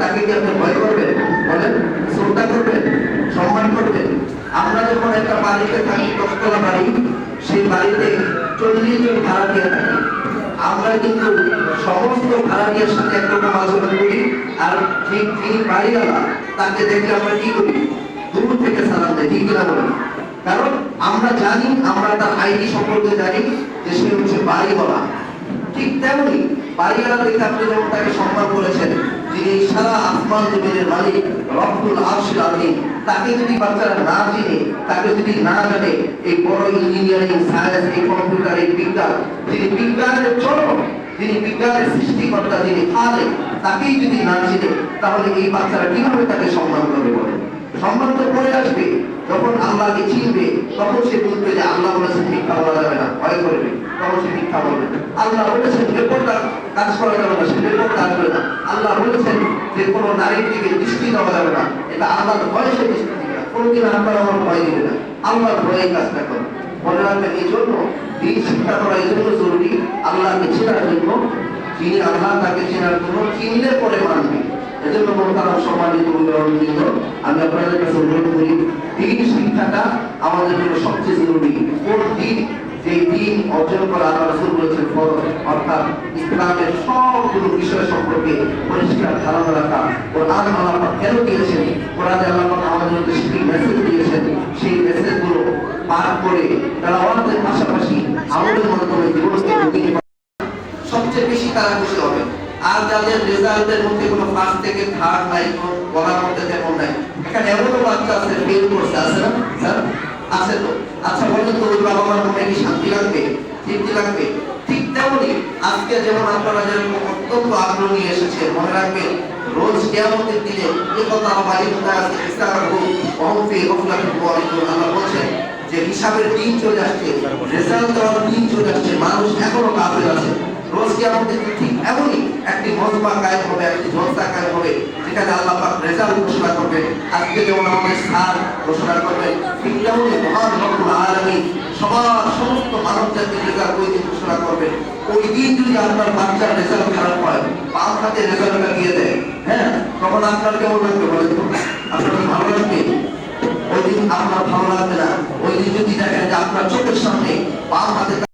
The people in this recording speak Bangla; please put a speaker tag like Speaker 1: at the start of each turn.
Speaker 1: তাকে কি আপনি ভয় করবেন? বলেন, শ্রদ্ধা করবেন, সম্মান করবেন। আমরা যখন একটা বাড়িতে থাকি, দশতলা বাড়ি, সেই বাড়িতে চল্লিশ জন ভাড়াটিয়া থাকি। আমরা কিন্তু সমস্ত ভাড়াটিয়ার সাথে একরকম আচরণ করি, আর ঠিক যিনি বাড়িওয়ালা, তাকে দেখলে আমরা কি করি? দূর থেকে সালাম দেয়, ঠিক কিনা বলেন? কারণ আমরা জানি, আমরা তার আইডি সম্পর্কে জানি যে সে হচ্ছে বাড়িওয়ালা। ঠিক তেমনি বাড়িওয়ালা দেখে আপনি যেমন তাকে সম্মান করেছেন সৃষ্টিকর্তা, যিনি খালে তাকেই যদি না চিনে, তাহলে এই বাচ্চারা কীভাবে তাকে সম্মান করবে বলে সম্মান তো পরে আসবে, যখন আল্লাহকে চিনবে, তখন সে বুঝবে যে আল্লাহ বলেছেন মিথ্যা বলা যাবে না, ভয় করবে, তখন সে মিথ্যা বলবে আল্লাহ বলেছেন রেপোর্টটা কাজ করা যাবে না, সে রেপোর্ট আসবে না। আল্লাহ নারীর দিকে দৃষ্টি দেওয়া যাবে না। এটা আল্লাহর ভয় সে দৃষ্টি দিবে না কোনোদিন আমার ভয় দিবে না। আল্লাহর ভয়ে কাজটা করবে মনে রাখবেন এই জন্য দিন শিক্ষা করা, এই জন্য জরুরি আল্লাহকে চেনার জন্য, যিনি আল্লাহ তাকে চেনার জন্য চিনলে পরে মানবে। এজন্য মোহতারাম সম্মানিত অভিভাবকবৃন্দ আমি আপনাদের কাছে অনুরোধ করি, দিন শিক্ষাটা আমাদের জন্য সবচেয়ে জরুরি। কোন দিন যে দিন অর্জন করা আল্লাহ রাসূল বলেছেন ফরজ অর্থাৎ ইসলামের সবগুলো বিষয় সম্পর্কে পরিষ্কার ধারণা রাখা। কোরআন আল্লাহ পাক কেন দিয়েছেন? কোরআনে আল্লাহ আমাদের মধ্যে সেই মেসেজ দিয়েছেন। সেই মেসেজগুলো পাঠ করে তেলাওয়াতের পাশাপাশি আমাদের মাধ্যমে জীবনকে সবচেয়ে বেশি তারা খুশি হবে। আর যাদের রেজাল্টের মধ্যে কোনো ফার্স্ট থেকে থার্ড নাই, কোনো বলার মধ্যে তেমন নাই। এখানে এমনও বাচ্চা আছে ফেল করছে। আছে না? স্যার? আছে তো? আচ্ছা বলেন তো, ওই বাবা মার মনে কি শান্তি লাগবে? তৃপ্তি লাগবে? আজকে যেমন আপনারা যেরকম অত্যন্ত আগ্রহ নিয়ে এসেছে মনে রাখবেন, রোজ কেয়ামতের দিনে এ কথা আমার আছে ইস্তারাহু ওহম ফি গফলাতিন আল্লাহ বলছেন যে হিসাবের দিন চলে আসছে, রেজাল্ট দেওয়ার দিন চলে আসছে, মানুষ এখনও কাফের আছে। রোজ কি আমাদের ঠিক এমনই একটি মজমা কায়েম হবে, একটি জলসা কায়েম হবে, যেখানে আল্লাহ পাক রেজাল্ট ঘোষণা করবে আজকে যেমন আমাদের স্যার ঘোষণা করবে ঠিক তেমনই মহান রব্বুল আলামিন সবার সমস্ত মানব জাতির রেজাল্ট ওই দিন যদি আপনার বাচ্চার রেজাল্ট খারাপ হয় পাঁচ হাতে রেজাল্টটা দিয়ে দেয় হ্যাঁ? তখন আপনার কেমন লাগবে বলেন তো? আপনার ভালো লাগবে? ওই দিন আপনার ভালো লাগবে না। ওই দিন যদি দেখেন যে আপনার চোখের সামনে বাম হাতে